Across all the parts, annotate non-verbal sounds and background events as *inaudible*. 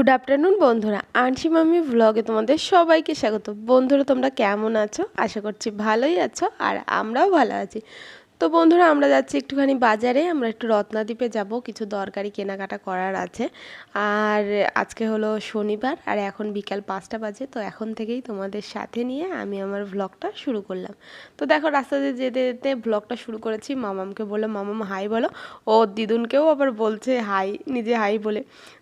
Good afternoon বন্ধুরা। আনসি মামি ভ্লগে তোমাদের সবাইকে স্বাগত। বন্ধুরা, তোমরা কেমন আছো? আশা করছি ভালোই আছো আর আমরাও ভালো আছি। তো বন্ধুরা, আমরা যাচ্ছি একটুখানি বাজারে। আমরা একটু রত্নাদ্বীপে যাব। কিছু দরকারি কেনাকাটা করার আছে। আর আজকে হলো শনিবার আর এখন বিকাল পাঁচটা বাজে। তো এখন থেকেই তোমাদের সাথে নিয়ে আমি আমার ভ্লগটা শুরু করলাম। তো দেখো রাস্তাতে যেতে যেতে ভ্লগটা শুরু করেছি। মামামকে বললাম, মামাম হাই বলো। ও দিদুনকেও আবার বলছে হাই নিজে হাই বলে।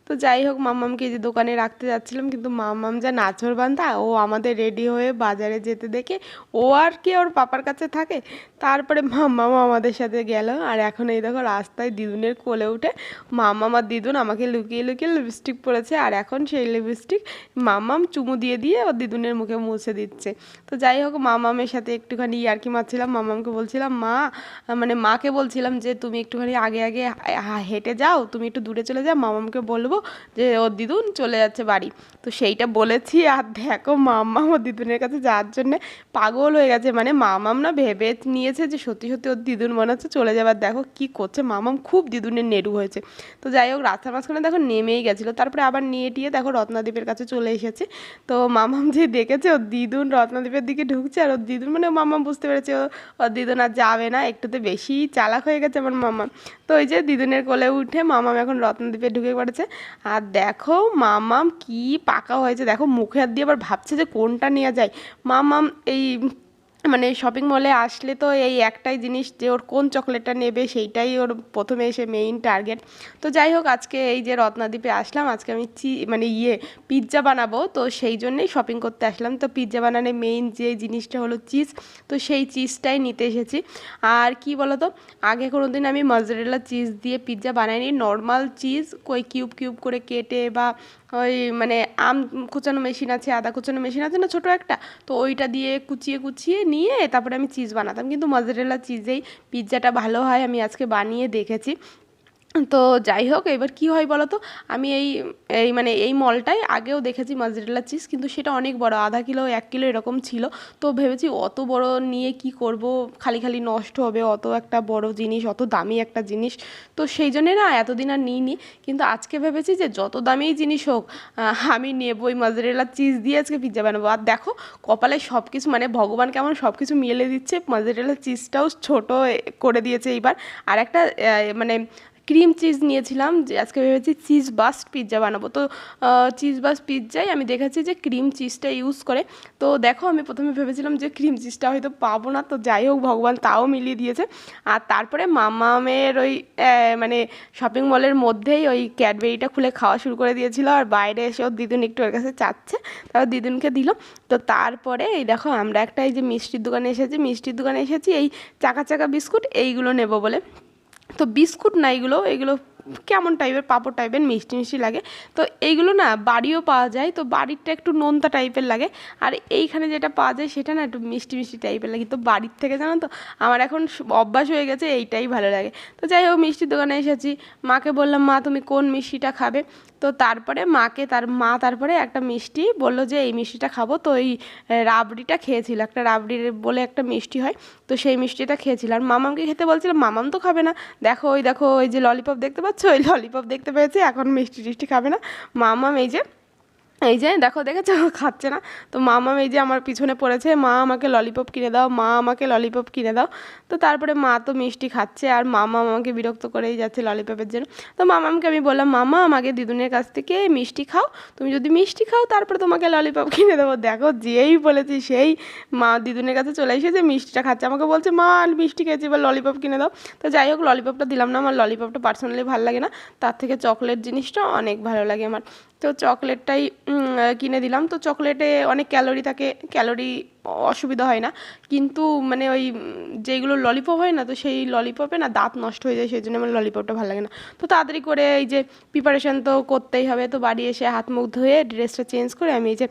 তো যাই হোক মাম্মামকে এই যে দোকানে রাখতে যাচ্ছিলাম, কিন্তু মাম্মাম যা নাচর বান্ধা ও আমাদের রেডি হয়ে বাজারে যেতে দেখে ও আর কি ওর পাপার কাছে থাকে। তারপরে মাম্মামও আমাদের সাথে গেল। আর এখন এই দেখো রাস্তায় দিদুনের কোলে উঠে মাম্মাম আর দিদুন আমাকে লুকিয়ে লুকিয়ে লিপস্টিক পরেছে। আর এখন সেই লিপস্টিক মাম্মাম চুমু দিয়ে দিয়ে ওর দিদুনের মুখে মুছে দিচ্ছে। তো যাই হোক, মামামের সাথে একটুখানি ইয়ার্কি মারছিলাম। মামামকে বলছিলাম, মা মানে মাকে বলছিলাম যে, তুমি একটুখানি আগে আগে হেঁটে যাও, তুমি একটু দূরে চলে যাও। মামামকে বলব যে ওর দিদুন চলে যাচ্ছে বাড়ি। তো সেইটা বলেছি, আর দেখো মাম্মা ওর দিদুনের কাছে যাওয়ার জন্য পাগল হয়ে গেছে। মানে মামাম না ভেবে নিয়েছে যে সত্যি সত্যি ওর দিদুন মনে হচ্ছে চলে যাবার দেখো কি করছে মামাম খুব দিদুনের নেড়ু হয়েছে। তো যাই হোক, রাস্তার মাঝখানে দেখো নেমেই গেছিল। তারপরে আবার নিয়ে টিয়ে দেখো রত্নাদ্বীপের কাছে চলে এসেছে। তো মামাম যে দেখেছে, ওর দিদুন রত্নাদ্বীপের দিকে ঢুকছে, আর ওর দিদুন মানে মামাম বুঝতে পেরেছে ওর দিদুন আর যাবে না। একটুতে বেশি চালাক হয়ে গেছে আমার মামা তো ওই যে দিদুনের কোলে উঠে মামাম এখন রত্নদ্বীপে ঢুকে পড়েছে। আর দেখো মামাম কি পাকা হয়েছে। দেখো, মুখে হাত দিয়ে আবার ভাবছে যে কোনটা নেওয়া যায়। মামাম এই মানে শপিং মলে আসলে তো এই একটাই জিনিস যে ওর কোন চকলেটটা নেবে, সেইটাই ওর প্রথমে এসে মেইন টার্গেট তো যাই হোক, আজকে এই যে রত্নাদ্বীপে আসলাম, আজকে আমি চি মানে ইয়ে পিৎজা বানাবো, তো সেই জন্যেই শপিং করতে আসলাম। তো পিৎজা বানানোর মেইন যে জিনিসটা হলো চিজ তো সেই চিজটাই নিতে এসেছি। আর কি বলো তো আগে কোনো দিন আমি মজরেলা চিজ দিয়ে পিৎজা বানাইনি নর্মাল চিজ কই কিউব কিউব করে কেটে বা ওই মানে আম কুচানো মেশিন আছে, আদা কুচানো মেশিন আছে না ছোটো একটা? তো ওইটা দিয়ে কুচিয়ে কুচিয়ে নিয়ে তারপরে আমি চিজ বানাতাম। কিন্তু মজারেলা চিজেই পিৎজাটা ভালো হয়, আমি আজকে বানিয়ে দেখেছি। তো যাই হোক, এবার কি হয় বলো তো আমি এই এই মানে এই মলটায় আগেও দেখেছি মজরেলা চিজ কিন্তু সেটা অনেক বড়, আধা কিলো, এক কিলো এরকম ছিল। তো ভেবেছি অত বড় নিয়ে কি করব? খালি খালি নষ্ট হবে, অত একটা বড় জিনিস, অত দামি একটা জিনিস। তো সেই জন্যে না এতদিন আর নিইনি। কিন্তু আজকে ভেবেছি যে যত দামিই জিনিস হোক আমি নেব ওই মজরেলা চিজ দিয়ে আজকে পিৎজা বানাবো। আর দেখো, কপালে সব কিছু মানে ভগবান কেমন সব কিছু মিলে দিচ্ছে মজরেলা চিজটাও ছোট করে দিয়েছে এইবার। আর একটা মানে ক্রিম চিজ নিয়েছিলাম, যে আজকে ভেবেছি চিজ বাস্ট পিৎজা বানাবো। তো চিজ বাস্ট পিৎজায় আমি দেখেছি যে ক্রিম চিজটা ইউজ করে। তো দেখো, আমি প্রথমে ভেবেছিলাম যে ক্রিম চিজটা হয়তো পাবো না, তো যাই হোক, ভগবান তাও মিলিয়ে দিয়েছে। আর তারপরে মামামের ওই মানে শপিং মলের মধ্যেই ওই ক্যাডবেরিটা খুলে খাওয়া শুরু করে দিয়েছিল, আর বাইরে এসে ওর দিদুন একটু ওর কাছে চাচ্ছে, তারপর দিদুনকে দিল। তো তারপরে এই দেখো, আমরা একটা এই যে মিষ্টির দোকানে এসেছি, মিষ্টির দোকানে এসেছি, এই চাকা চাকা বিস্কুট এইগুলো নেব বলে। তো বিস্কুট না, এগুলো এগুলো কেমন টাইপের পাঁপড় টাইপের মিষ্টি মিষ্টি লাগে। তো এইগুলো না বাড়িও পাওয়া যায়, তো বাড়িরটা একটু নোনতা টাইপের লাগে। আর এইখানে যেটা পাওয়া যায়, সেটা না একটু মিষ্টি মিষ্টি টাইপের লাগে। তো বাড়ির থেকে জানো তো, আমার এখন অভ্যাস হয়ে গেছে, এইটাই ভালো লাগে। তো যাই হোক, মিষ্টির দোকানে এসেছি। মাকে বললাম, মা, তুমি কোন মিষ্টিটা খাবে? তো তারপরে মাকে তার মা তারপরে একটা মিষ্টি বলল যে, এই মিষ্টিটা খাব। তো এই রাবড়িটা খেয়েছিল, একটা রাবড়ি বলে একটা মিষ্টি হয়, তো সেই মিষ্টিটা খেয়েছিল। আর মামামকে খেতে বলছিল, মামাম তো খাবে না। দেখো, ওই দেখো, ওই যে ললিপপ দেখতে পাচ্ছ? ওই ললিপপ দেখতে পেয়েছে, এখন মিষ্টি টিষ্টি খাবে না। মামাম এই যে এই যে দেখো, দেখেছ? খাচ্ছে না? তো মামা এই যে আমার পিছনে পড়েছে, মা আমাকে ললিপপ কিনে দাও, মা আমাকে ললিপপ কিনে দাও। তো তারপরে মা তো মিষ্টি খাচ্ছে, আর মামা আমাকে বিরক্ত করেই যাচ্ছে ললিপপের জন্য। তো মামামকে আমি বললাম, মামা, আমাকে দিদুনের কাছ থেকে মিষ্টি খাও, তুমি যদি মিষ্টি খাও, তারপরে তোমাকে ললিপপ *laughs* কিনে দেবো। দেখো, যেই বলেছি সেই মা দিদুনের কাছে চলে এসেছে, মিষ্টিটা খাচ্ছে। আমাকে বলছে, মা মিষ্টি খেয়েছি, এবার ললিপপ কিনে দাও। তো যাই হোক ললিপপটা দিলাম না, আমার ললিপপটা পার্সোনালি ভালো লাগে না। তার থেকে চকলেট জিনিসটা অনেক ভালো লাগে আমার। তো চকলেটটাই কিনে দিলাম। তো চকলেটে অনেক ক্যালোরি থাকে, ক্যালোরি অসুবিধা হয় না। কিন্তু মানে ওই যেগুলো ললিপপ হয় না, তো সেই ললিপপে না দাঁত নষ্ট হয়ে যায় সেই জন্য আমার ললিপপটা ভালো লাগে না। তো তাড়াতাড়ি করে এই যে প্রিপারেশান তো করতেই হবে। তো বাড়ি এসে হাত মুখ ধুয়ে ড্রেসটা চেঞ্জ করে আমি এই যে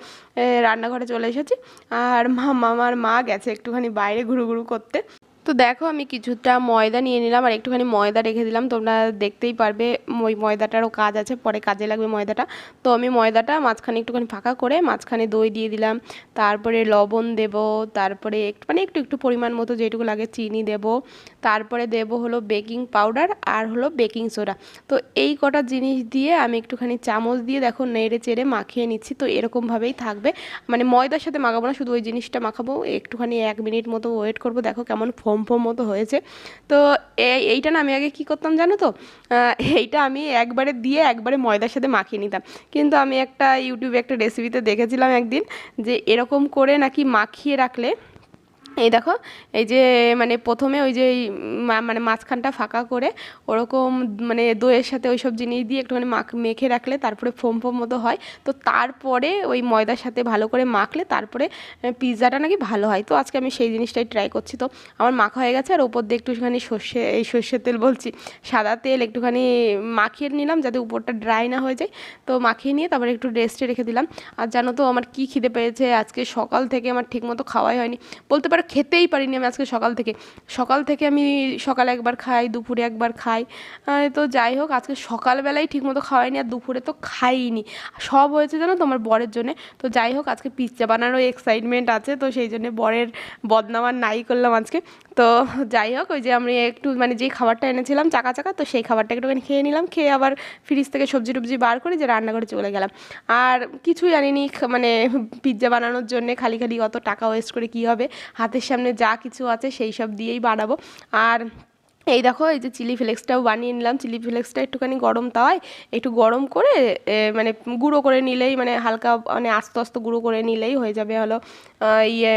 রান্নাঘরে চলে এসেছি। আর মা আমার মা গেছে একটুখানি বাইরে ঘুরু ঘুরু করতে। তো দেখো, আমি কিছুটা ময়দা নিয়ে নিলাম আর একটুখানি ময়দা রেখে দিলাম। তোমরা দেখতেই পারবে, ওই ময়দাটারও কাজ আছে, পরে কাজে লাগবে ময়দাটা। তো আমি ময়দাটা মাঝখানে একটুখানি ফাঁকা করে মাঝখানে দই দিয়ে দিলাম। তারপরে লবণ দেব, তারপরে একটু মানে একটু একটু পরিমাণ মতো যেটুকু লাগে চিনি দেব। তারপরে দেব হলো বেকিং পাউডার আর হলো বেকিং সোডা। তো এই কটা জিনিস দিয়ে আমি একটুখানি চামচ দিয়ে দেখো নেড়ে চেড়ে মাখিয়ে নিচ্ছি। তো এরকমভাবেই থাকবে। মানে ময়দার সাথে মাখাবো না, শুধু ওই জিনিসটা মাখাবো। একটুখানি এক মিনিট মতো ওয়েট করব। দেখো কেমন ফোম ফোম মতো হয়েছে। তো এইটা না আমি আগে কী করতাম জানো তো? এইটা আমি একবারে দিয়ে একবারে ময়দার সাথে মাখিয়ে নিতাম। কিন্তু আমি একটা ইউটিউবে একটা রেসিপিতে দেখেছিলাম একদিন যে এরকম করে নাকি মাখিয়ে রাখলে এই দেখো, এই যে মানে প্রথমে ওই যে মানে মাঝখানটা ফাঁকা করে ওরকম মানে দইয়ের সাথে ওই সব জিনিস দিয়ে একটুখানি মাখ, মেখে রাখলে তারপরে ফোম ফোম মতো হয়। তো তারপরে ওই ময়দার সাথে ভালো করে মাখলে তারপরে পিৎজাটা নাকি ভালো হয়। তো আজকে আমি সেই জিনিসটাই ট্রাই করছি। তো আমার মাখা হয়ে গেছে আর ওপর দিয়ে একটুখানি সর্ষে, এই সর্ষের তেল বলছি, সাদা তেল একটুখানি মাখিয়ে নিলাম যাতে উপরটা ড্রাই না হয়ে যায়। তো মাখিয়ে নিয়ে তারপরে একটু রেস্টে রেখে দিলাম। আর জানো তো আমার কী খিদে পেয়েছে? আজকে সকাল থেকে আমার ঠিকমতো খাওয়াই হয়নি। বলতে পারো খেতেই পারিনি আমি আজকে সকাল থেকে। সকাল থেকে আমি সকালে একবার খাই, দুপুরে একবার খাই। তো যাই হোক, আজকে সকালবেলায় ঠিকমতো খাওয়াইনি আর দুপুরে তো খাইনি। সব হয়েছে জানো তোমার বরের জন্যে। তো যাই হোক, আজকে পিৎজা বানানোর এক্সাইটমেন্ট আছে, তো সেই জন্যে বরের বদনাম আর নাই করলাম আজকে। তো যাই হোক, ওই যে আমি একটু মানে যেই খাবারটা এনেছিলাম চাকা চাকা, তো সেই খাবারটা একটুখানি খেয়ে নিলাম, খেয়ে আবার ফ্রিজ থেকে সবজি টবজি বার করে যে রান্নাঘরে চলে গেলাম। আর কিছুই আনিনি মানে পিৎজা বানানোর জন্যে, খালি খালি অত টাকা ওয়েস্ট করে কি হবে? হাতের সামনে যা কিছু আছে সেই সব দিয়েই বানাবো। আর এই দেখো, এই যে চিলি ফ্লেক্সটাও বানিয়ে নিলাম। চিলি ফ্লেক্সটা একটুখানি গরম তাওয়ায়, একটু গরম করে মানে গুঁড়ো করে নিলেই মানে হালকা মানে আস্তে আস্তে গুঁড়ো করে নিলেই হয়ে যাবে হলো ইয়ে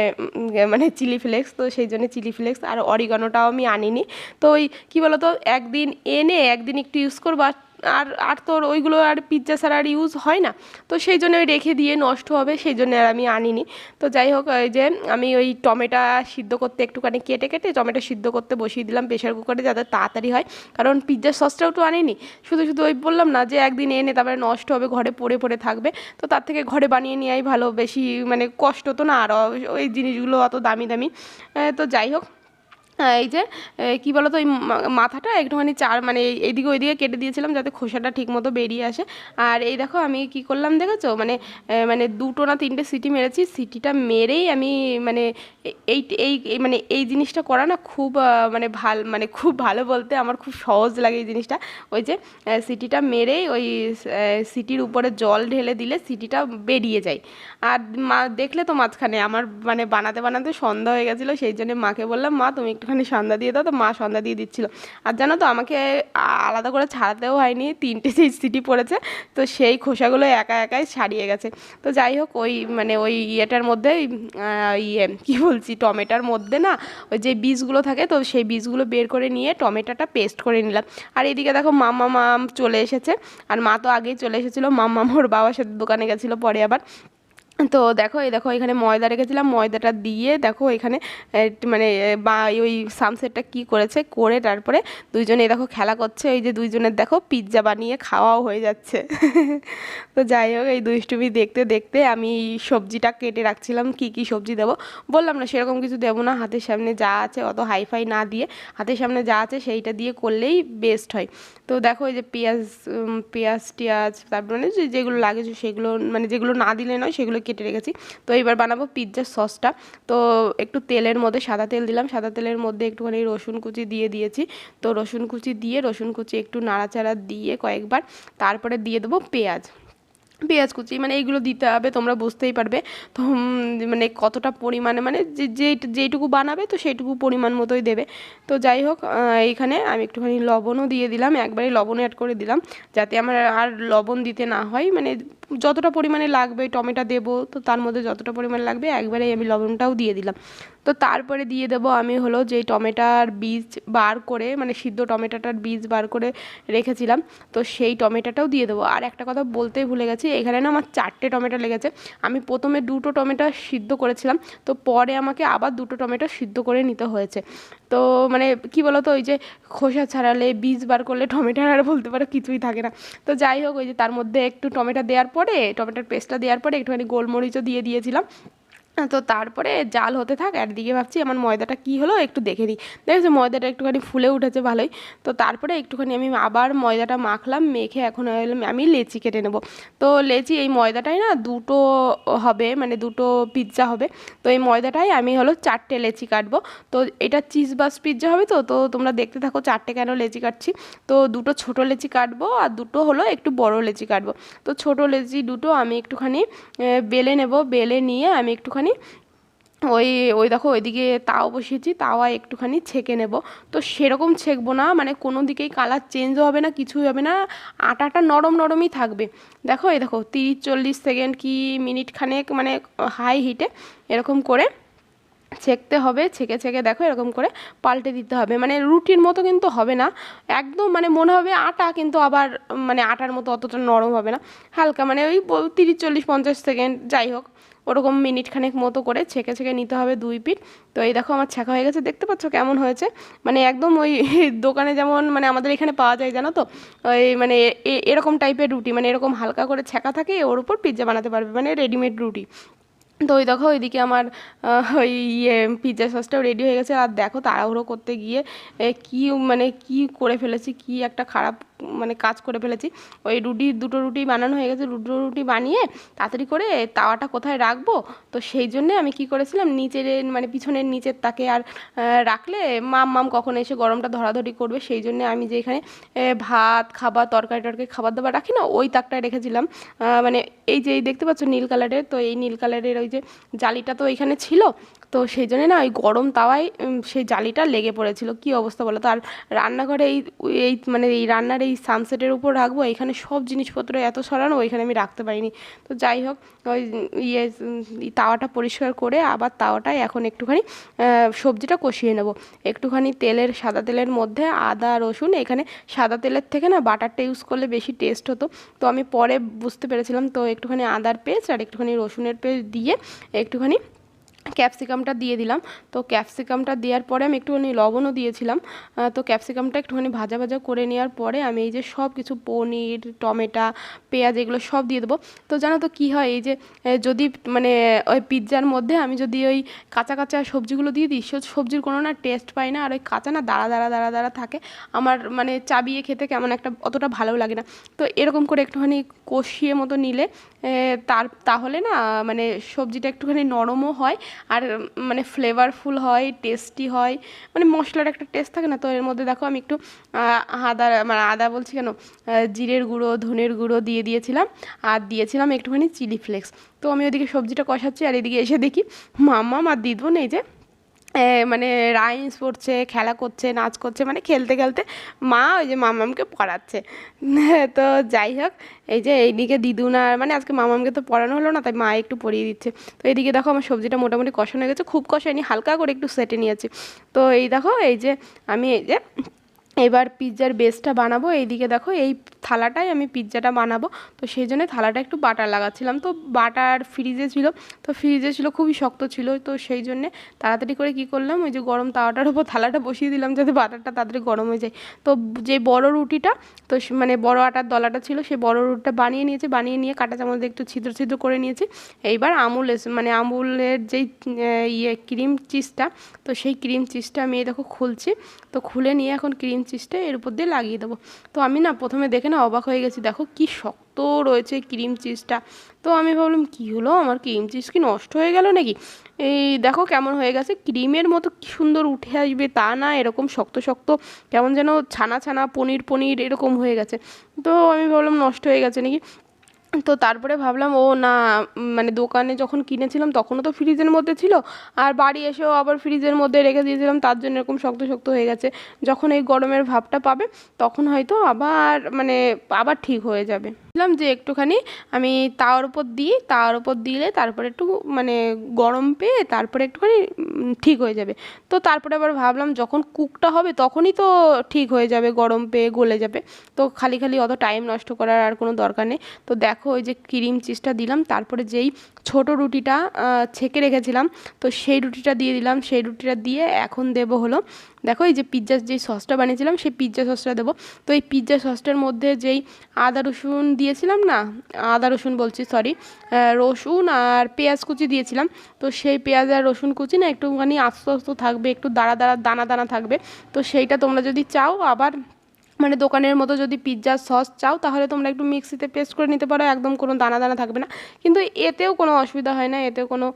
মানে চিলি ফ্লেক্স। তো সেই জন্য চিলি ফ্লেক্স। আর অরিগানোটাও আমি আনিনি। তো ওই, কী বলতো, একদিন এনে, একদিন একটু ইউজ করব। আর আর আর তোর ওইগুলো আর পিৎজা ছাড়া আর ইউজ হয় না। তো সেই জন্য ওই রেখে দিয়ে নষ্ট হবে, সেই জন্য আর আমি আনিনি। তো যাই হোক, ওই যে আমি ওই টমেটো সিদ্ধ করতে একটুখানি কেটে কেটে টমেটো সিদ্ধ করতে বসিয়ে দিলাম প্রেশার কুকারে যাতে তাড়াতাড়ি হয়। কারণ পিৎজার সসটাও তো আনিনি। শুধু শুধু ওই বললাম না যে একদিন এনে তারপরে নষ্ট হবে, ঘরে পড়ে পড়ে থাকবে। তো তার থেকে ঘরে বানিয়ে নেওয়াই ভালো, বেশি মানে কষ্ট তো না, আর ওই জিনিসগুলো অত দামি দামি। তো যাই হোক এই যে কী বলো তো ওই মাথাটা একটুখানি চার মানে এইদিকে ওইদিকে কেটে দিয়েছিলাম যাতে খোসাটা ঠিক মতো বেরিয়ে আসে। আর এই দেখো, আমি কি করলাম দেখেছ? মানে মানে দুটো না তিনটে সিটি মেরেছি। সিটিটা মেরেই আমি মানে এই এই মানে এই জিনিসটা করা না খুব মানে ভালো মানে খুব ভালো বলতে আমার খুব সহজ লাগে এই জিনিসটা। ওই যে সিটিটা মেরেই ওই সিটির উপরে জল ঢেলে দিলে সিটিটা বেরিয়ে যায়। আর মা, দেখলে তো মাঝখানে, আমার মানে বানাতে বানাতে সন্ধ্যা হয়ে গেছিল, সেই জন্য মাকে বললাম, মা, তুমি একটু একটুখানি সন্ধ্যা দিয়ে দাও, তো মা সন্ধ্যা দিয়ে দিচ্ছিল। আর জানো তো, আমাকে আলাদা করে ছাড়াতেও হয়নি, তিনটে সেই সিটি পড়েছে, তো সেই খোসাগুলো একা একাই ছাড়িয়ে গেছে। তো যাই হোক, ওই মানে ওই ইয়েটার মধ্যে ইয়ে কী বলছি, টমেটোর মধ্যে না, ওই যে বীজগুলো থাকে, তো সেই বীজগুলো বের করে নিয়ে টমেটোটা পেস্ট করে নিলাম। আর এদিকে দেখো মামা মাম চলে এসেছে, আর মা তো আগেই চলে এসেছিল, মাম্মা ওর বাবার সাথে দোকানে গেছিল পরে আবার। তো দেখো, এই দেখো, এখানে ময়দা রেখেছিলাম। ময়দাটা দিয়ে দেখো, এখানে মানে বা ওই সামসেটটা কি করেছে? করে তারপরে দুইজনে দেখো, খেলা করছে। ওই যে দুইজনের, দেখো পিৎজা বানিয়ে খাওয়াও হয়ে যাচ্ছে। *laughs* তো যাই হোক, এই দুষ্টুমি দেখতে দেখতে আমি সবজিটা কেটে রাখছিলাম। কি কি সবজি দেবো? বললাম না, সেরকম কিছু দেবো না। হাতের সামনে যা আছে, অত হাইফাই না দিয়ে হাতের সামনে যা আছে, সেইটা দিয়ে করলেই বেস্ট হয়। তো দেখো, এই যে পেঁয়াজ পেঁয়াজ, টিয়াজ, তারপর মানে যেগুলো লাগে, সেগুলো মানে যেগুলো না দিলে নয়, সেগুলো কেটে রেখেছি। তো এবার বানাবো পিৎজার সসটা তো একটু তেলের মধ্যে সাদা তেল দিলাম। সাদা তেলের মধ্যে একটুখানি রসুন কুচি দিয়ে দিয়েছি। তো রসুন কুচি দিয়ে রসুন কুচি একটু নাড়াচাড়া দিয়ে কয়েকবার তারপরে দিয়ে দেবো পেঁয়াজ। পেঁয়াজ কুচি মানে এইগুলো দিতে হবে, তোমরা বুঝতেই পারবে। তো মানে কতটা পরিমাণে মানে যে যেইটুকু বানাবে, তো সেইটুকু পরিমাণ মতোই দেবে। তো যাই হোক এইখানে আমি একটুখানি লবণও দিয়ে দিলাম, একবারে লবণ অ্যাড করে দিলাম, যাতে আমার আর লবণ দিতে না হয়। মানে যতটা পরিমাণে লাগবে, টমেটো দেবো, তো তার মধ্যে যতটা পরিমাণে লাগবে, একবারেই আমি লবণটাও দিয়ে দিলাম। তো তারপরে দিয়ে দেবো আমি হলো যে টমেটার বীজ বার করে মানে সিদ্ধ টমেটোটার বীজ বার করে রেখেছিলাম, তো সেই টমেটোটাও দিয়ে দেবো। আর একটা কথা বলতেই ভুলে গেছি, এখানে না আমার চারটে টমেটো লেগেছে। আমি প্রথমে দুটো টমেটো সিদ্ধ করেছিলাম, তো পরে আমাকে আবার দুটো টমেটো সিদ্ধ করে নিতে হয়েছে। তো মানে কি বলো তো ওই যে খোসা ছাড়ালে, বীজ বার করলে টমেটোর আর বলতে পারো কিছুই থাকে না। তো যাই হোক, ওই যে তার মধ্যে একটু টমেটো দেওয়ার পরে, টমেটোর পেস্টটা দেওয়ার পরে একটুখানি গোলমরিচও দিয়ে দিয়েছিলাম। তো তারপরে জাল হতে থাক, একদিকে ভাবছি আমার ময়দাটা কি হলো একটু দেখে দিই। দেখেছ ময়দাটা একটুখানি ফুলে উঠেছে, ভালোই। তো তারপরে একটুখানি আমি আবার ময়দাটা মাখলাম, মেখে এখন আমি লেচি কেটে নেব। তো লেচি, এই ময়দাটাই না দুটো হবে মানে দুটো পিৎজা হবে। তো এই ময়দাটাই আমি হলো চারটে লেচি কাটবো। তো এটা চিজ বাস পিৎজা হবে তো তো তোমরা দেখতে থাকো চারটে কেন লেচি কাটছি। তো দুটো ছোটো লেচি কাটবো আর দুটো হলো একটু বড় লেচি কাটবো। তো ছোটো লেচি দুটো আমি একটুখানি বেলে নেব, বেলে নিয়ে আমি একটুখানি ওই ওই দেখো ওইদিকে তাও বসিয়েছি তাওয়া একটুখানি ছেঁকে নেব। তো সেরকম ছেঁকবো না মানে কোনো দিকেই কালার চেঞ্জও হবে না, কিছুই হবে না, আটাটা নরম নরমই থাকবে। দেখো, এই দেখো তিরিশ চল্লিশ সেকেন্ড কি মিনিট খানেক মানে হাই হিটে এরকম করে ছেঁকতে হবে, ছেঁকে ছেঁকে দেখো এরকম করে পাল্টে দিতে হবে। মানে রুটির মতো কিন্তু হবে না। একদম মানে মনে হবে আটা, কিন্তু আবার মানে আটার মতো অতটা নরম হবে না। হালকা মানে ওই তিরিশ, চল্লিশ, পঞ্চাশ সেকেন্ড যাই হোক, ওরকম মিনিট খানেক মতো করে ছেঁকে ছেঁকে নিতে হবে দুই পিঠ। তো এই দেখো আমার ছেঁকা হয়ে গেছে, দেখতে পাচ্ছ কেমন হয়েছে? মানে একদম ওই *laughs* দোকানে যেমন মানে আমাদের এখানে পাওয়া যায়, জানো তো? ওই মানে এরকম টাইপের রুটি মানে এরকম হালকা করে ছেঁকা থাকে, ওর উপর পিৎজা বানাতে পারবে মানে রেডিমেড রুটি। তো ওই দেখো ওইদিকে আমার ওই ইয়ে পিৎজা সসটাও রেডি হয়ে গেছে। আর দেখো তাড়াহুড়ো করতে গিয়ে কী কি মানে কি করে ফেলেছি, কি একটা খারাপ মানে কাজ করে ফেলেছি। ওই রুটি, দুটো রুটি বানানো হয়ে গেছে, দুটো রুটি বানিয়ে তাড়াতাড়ি করে তাওয়াটা কোথায় রাখব? তো সেই জন্যে আমি কি করেছিলাম, নিচের মানে পিছনের নিচের তাকে আর রাখলে মাম মাম কখন এসে গরমটা ধরাধরি করবে, সেই জন্যে আমি যে এখানে ভাত, খাবার, তরকারি, টরকারি, খাবার, দাবার রাখি না, ওই তাকটায় রেখেছিলাম। মানে এই যে এই দেখতে পাচ্ছ নীল কালারের, তো এই নীল কালারের ওই যে জালিটা তো এখানে ছিল, তো সেই জন্যে না ওই গরম তাওয়ায় সেই জালিটা লেগে পড়েছিল। কি অবস্থা বলো তো? আর রান্নাঘরে এই এই মানে এই রান্নার এই সানসেটের উপর রাখব, এখানে সব জিনিসপত্র এত সরানো, ওইখানে আমি রাখতে পারিনি। তো যাই হোক, ওই ইয়ে তাওয়াটা পরিষ্কার করে আবার তাওয়াটায় এখন একটুখানি সবজিটা কষিয়ে নেব। একটুখানি তেলের, সাদা তেলের মধ্যে আদা, রসুন, এখানে সাদা তেলের থেকে না বাটারটা ইউজ করলে বেশি টেস্ট হতো। তো আমি পরে বুঝতে পেরেছিলাম, তো একটুখানি আদার পেস্ট আর একটুখানি রসুনের পেস্ট দিয়ে একটুখানি ক্যাপসিকামটা দিয়ে দিলাম। তো ক্যাপসিকামটা দেওয়ার পরে আমি একটুখানি লবণও দিয়েছিলাম। তো ক্যাপসিকামটা একটুখানি ভাজা ভাজা করে নেওয়ার পরে আমি এই যে সব কিছু পনির, টমেটো, পেঁয়াজ এগুলো সব দিয়ে দেবো। তো জানো তো কী হয়? এই যে যদি মানে ওই পিৎজার মধ্যে আমি যদি ওই কাঁচা কাঁচা সবজিগুলো দিয়ে দিই সবজির কোনো না টেস্ট পাই না। আর ওই কাঁচা না দাঁড়া দাঁড়া দাঁড়া দাঁড়া থাকে। আমার মানে চাবিয়ে খেতে কেমন একটা অতটা ভালো লাগে না। তো এরকম করে একটুখানি কষিয়ে মতো নিলে তার, তাহলে না মানে সবজিটা একটুখানি নরমও হয়। আর মানে ফ্লেভারফুল হয় টেস্টি হয় মানে মশলার একটা টেস্ট থাকে না, তো এর মধ্যে দেখো আমি একটু আদা মানে আদা বলছি কেন জিরের গুঁড়ো, ধনের গুঁড়ো দিয়ে দিয়েছিলাম, আর দিয়েছিলাম একটুখানি চিলি ফ্লেক্স তো আমি ওদিকে সবজিটা কষাচ্ছি, আর এদিকে এসে দেখি মাম্মা আর দিদবো নেই যে মানে রাইমস পড়ছে, খেলা করছে, নাচ করছে মানে খেলতে খেলতে মা ওই যে মামামকে পড়াচ্ছে। *laughs* তো যাই হোক, এই যে এইদিকে দিদুনার মানে আজকে মামামকে তো পড়ানো হলো না, তাই মা একটু পড়িয়ে দিচ্ছে। তো এইদিকে দেখো আমার সবজিটা মোটামুটি কষানো হয়ে গেছে, খুব কষায়নি হালকা করে একটু সেটে নিয়েছি। তো এই দেখো, এই যে আমি এই যে এবার পিৎজার বেসটা বানাবো। এইদিকে দেখো, এই থালাটাই আমি পিৎজাটা বানাবো। তো সেই জন্য থালাটা একটু বাটার লাগাচ্ছিলাম। তো বাটার ফ্রিজে ছিল, তো ফ্রিজে ছিল, খুবই শক্ত ছিল। তো সেই জন্যে তাড়াতাড়ি করে কি করলাম, ওই যে গরম তাওয়াটার উপর থালাটা বসিয়ে দিলাম, যাতে বাটারটা তাড়াতাড়ি গরম হয়ে যায়। তো যে বড় রুটিটা, তো মানে বড় আটার দলাটা ছিল সেই বড় রুটিটা বানিয়ে নিয়েছে, বানিয়ে নিয়ে কাটা চামচ দিয়ে একটু ছিদ্র ছিদ্র করে নিয়েছি। এইবার আমুল মানে আমুলের যেই ইয়ে ক্রিম চিজটা, তো সেই ক্রিম চিজটা আমি দেখো খুলছি। তো খুলে নিয়ে এখন ক্রিম চিজটা এর উপর দিয়ে লাগিয়ে দেবো। তো আমি না প্রথমে দেখে না অবাক হয়ে গেছি, দেখো কি শক্ত রয়েছে ক্রিম চিজটা। তো আমি ভাবলাম, কি হলো? আমার ক্রিম চিজ কি নষ্ট হয়ে গেল নাকি? এই দেখো কেমন হয়ে গেছে, ক্রিমের মতো কি সুন্দর উঠে আসবে তা না, এরকম শক্ত শক্ত, কেমন যেন ছানা ছানা, পনির পনির এরকম হয়ে গেছে। তো আমি ভাবলাম, নষ্ট হয়ে গেছে নাকি? তো তারপরে ভাবলাম, ও না মানে দোকানে যখন কিনেছিলাম তখনও তো ফ্রিজের মধ্যে ছিল। আর বাড়ি এসেও আবার ফ্রিজের মধ্যে রেখে দিয়েছিলাম, তার জন্য এরকম শক্ত শক্ত হয়ে গেছে। যখন এই গরমের ভাবটা পাবে, তখন হয়তো আবার মানে আবার ঠিক হয়ে যাবে। ভাবলাম যে একটুখানি আমি তাওয়ার উপর দিই, তাওয়ার উপর দিলে তারপরে একটু মানে গরম পেয়ে তারপরে একটুখানি ঠিক হয়ে যাবে। তো তারপরে আবার ভাবলাম, যখন কুকটা হবে তখনই তো ঠিক হয়ে যাবে, গরম পেয়ে গলে যাবে। তো খালি খালি অত টাইম নষ্ট করার আর কোনো দরকার নেই। তো দেখো দেখো ওই যে ক্রিম চিজটা দিলাম, তারপরে যেই ছোট রুটিটা ছেঁকে রেখেছিলাম, তো সেই রুটিটা দিয়ে দিলাম, সেই রুটিটা দিয়ে এখন দেবো হলো, দেখো এই যে পিৎজার যেই সসটা বানিয়েছিলাম, সেই পিৎজা সসটা দেবো, তো এই পিৎজা সসটার মধ্যে যেই আদা, রসুন দিয়েছিলাম না, আদা, রসুন বলছি সরি রসুন আর পেঁয়াজ কুচি দিয়েছিলাম, তো সেই পেঁয়াজ আর রসুন কুচি না একটুখানি আস্ত আস্ত থাকবে, একটু দাঁড়া দাঁড়া দানা দানা থাকবে, তো সেইটা তোমরা যদি চাও আবার মানে দোকানের মতো যদি পিৎজার সস চাও, তাহলে তোমরা একটু মিক্সিতে পেস্ট করে নিতে পারো, একদম কোনো দানা দানা থাকবে না। কিন্তু এতেও কোনো অসুবিধা হয় না, এতেও কোনো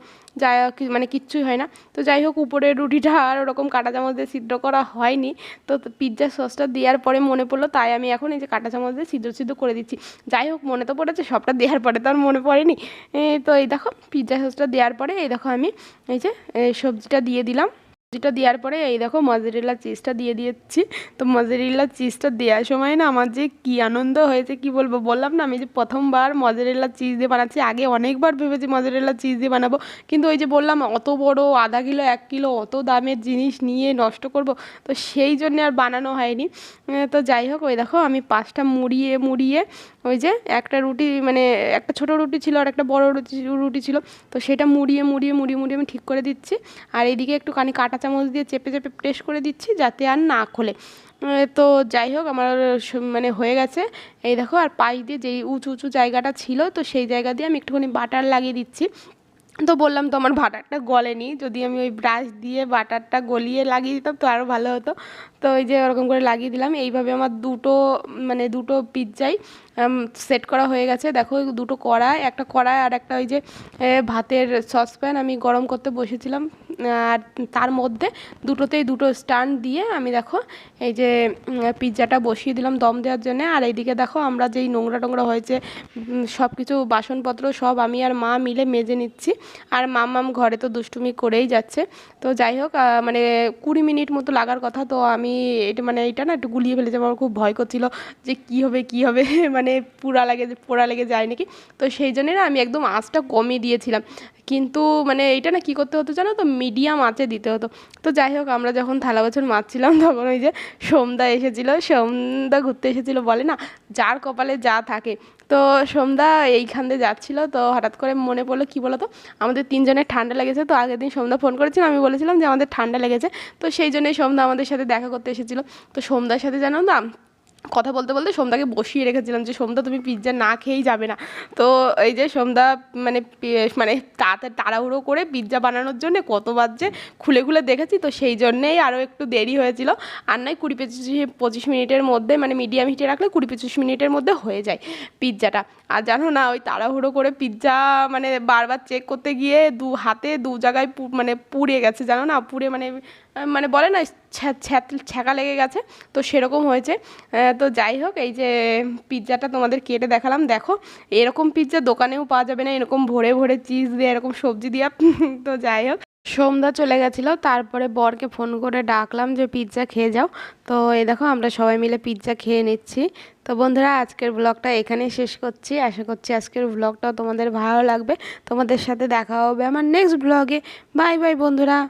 কি- মানে কিচ্ছুই হয় না। তো যাই হোক, উপরের রুটিটা আর ওরকম কাঁটা চামচ দিয়ে সিদ্ধ করা হয়নি। তো পিৎজার সসটা দেওয়ার পরে মনে পড়ল, তাই আমি এখন এই যে কাঁটা চামচ দিয়ে সিদ্ধ সিদ্ধ করে দিচ্ছি। যাই হোক, মনে তো পড়েছে, সবটা দেওয়ার পরে তো আর মনে পড়েনি। তো এই দেখো, পিৎজা সসটা দেওয়ার পরে এই দেখো আমি এই যে সবজিটা দিয়ে দিলাম। সবজিটা দেওয়ার পরে, এই দেখো মজারেলা চিজটা দিয়ে দিয়েছি। তো মজারেলা চিজটা দেওয়ার সময় না আমার যে কি আনন্দ হয়েছে, কি বলব? বললাম না, আমি যে প্রথমবার মজারেলা চিজ দিয়ে বানাচ্ছি, আগে অনেকবার ভেবেছি মজারেলা চিজ দিয়ে বানাবো। কিন্তু ওই যে বললাম, অত বড় আধা কিলো, এক কিলো অত দামের জিনিস নিয়ে নষ্ট করব, তো সেই জন্য আর বানানো হয়নি। তো যাই হোক, ওই দেখো আমি পাঁচটা মুড়িয়ে মুড়িয়ে ওই যে একটা রুটি মানে একটা ছোট রুটি ছিল আর একটা বড় রুটি রুটি ছিল। তো সেটা মুড়িয়ে মুড়িয়ে মুড়িয়ে মুড়িয়ে আমি ঠিক করে দিচ্ছি। আর এইদিকে একটুখানি কাঁটা চামচ দিয়ে চেপে চেপে প্রেস করে দিচ্ছি যাতে আর না খোলে। তো যাই হোক, আমার মানে হয়ে গেছে। এই দেখো, আর পাশ দিয়ে যেই উঁচু উঁচু জায়গাটা ছিল, তো সেই জায়গা দিয়ে আমি একটুখানি বাটার লাগিয়ে দিচ্ছি। তো বললাম, তো আমার বাটারটা গলেনি। যদি আমি ওই ব্রাশ দিয়ে বাটারটা গলিয়ে লাগিয়ে দিতাম, তো আরও ভালো হতো। তো ওই যে ওরকম করে লাগিয়ে দিলাম। এইভাবে আমার দুটো মানে দুটো পিৎজাই সেট করা হয়ে গেছে। দেখো দুটো কড়াই, একটা কড়াই আর একটা ওই যে ভাতের সসপ্যান আমি গরম করতে বসেছিলাম। আর তার মধ্যে দুটোতেই দুটো স্ট্যান্ড দিয়ে আমি দেখো, এই যে পিৎজাটা বসিয়ে দিলাম দম দেওয়ার জন্য। আর এইদিকে দেখো, আমরা যেই নোংরা টোংরা হয়েছে সব কিছু বাসনপত্র সব আমি আর মা মিলে মেজে নিচ্ছি। আর মাম ঘরে তো দুষ্টুমি করেই যাচ্ছে। তো যাই হোক মানে কুড়ি মিনিট মতো লাগার কথা, তো আমি এটা মানে এটা না একটু গুলিয়ে ফেলেছি, আমার খুব ভয় করছিল যে কী হবে কী হবে *laughs* মানে পুরা লাগে, পোড়া লেগে যায় নাকি? তো সেই জন্যে না আমি একদম আঁচটা কমিয়ে দিয়েছিলাম। কিন্তু মানে এইটা না কী করতে হতো জানো তো? মিডিয়াম আঁচে দিতে হতো। তো যাই হোক, আমরা যখন থালা বছর মারছিলাম, *laughs* তখন ওই যে সোমদা এসেছিল সোমদা ঘুরতে এসেছিল বলে না, যার কপালে যা থাকে। তো সোমদা এইখান দিয়ে যাচ্ছিল, তো হঠাৎ করে মনে পড়ল, কি বলতো? আমাদের তিনজনের ঠান্ডা লেগেছে, তো আগের দিন সোমদা ফোন করেছিলাম আমি বলেছিলাম যে আমাদের ঠান্ডা লেগেছে। তো সেই জন্যই সোমদা আমাদের সাথে দেখা করতে এসেছিল। তো সোমদার সাথে জানো না কথা বলতে বলতে সোমদাকে বসিয়ে রেখেছিলাম যে, সোমদা, তুমি পিৎজা না খেয়েই যাবে না। তো এই যে সোমদা মানে মানে তাতে তাড়াহুড়ো করে পিৎজা বানানোর জন্য কতবার যে খুলে খুলে দেখেছি, তো সেই জন্যেই আরও একটু দেরি হয়েছিল। আর নয় কুড়ি পঁচিশ পঁচিশ মিনিটের মধ্যে মানে মিডিয়াম হিটে রাখলে কুড়ি পঁচিশ মিনিটের মধ্যে হয়ে যায় পিৎজাটা আর জানো না, ওই তাড়াহুড়ো করে পিৎজা মানে বারবার চেক করতে গিয়ে দু হাতে দু জায়গায় মানে পুড়ে গেছে, জানো না? পুড়ে মানে মানে বলে না, ছ্যা- ছ্যা- ছ্যাঁকা লেগে গেছে। তো সেরকম হয়েছে। তো যাই হোক, এই যে পিৎজাটা তোমাদের কেটে দেখালাম। দেখো, এরকম পিৎজা দোকানেও পাওয়া যাবে না। এরকম ভরে ভরে চিজ দিয়ে, এরকম সবজি দিয়া। *laughs* তো যাই হোক সন্ধ্যা চলে গেছিল। তারপরে বরকে ফোন করে ডাকলাম যে, পিৎজা খেয়ে যাও। তো এই দেখো, আমরা সবাই মিলে পিৎজা খেয়ে নিচ্ছি। তো বন্ধুরা, আজকের ব্লগটা এখানেই শেষ করছি। আশা করছি আজকের ব্লগটাও তোমাদের ভালো লাগবে। তোমাদের সাথে দেখা হবে আমার নেক্সট ব্লগে। বাই বাই বন্ধুরা।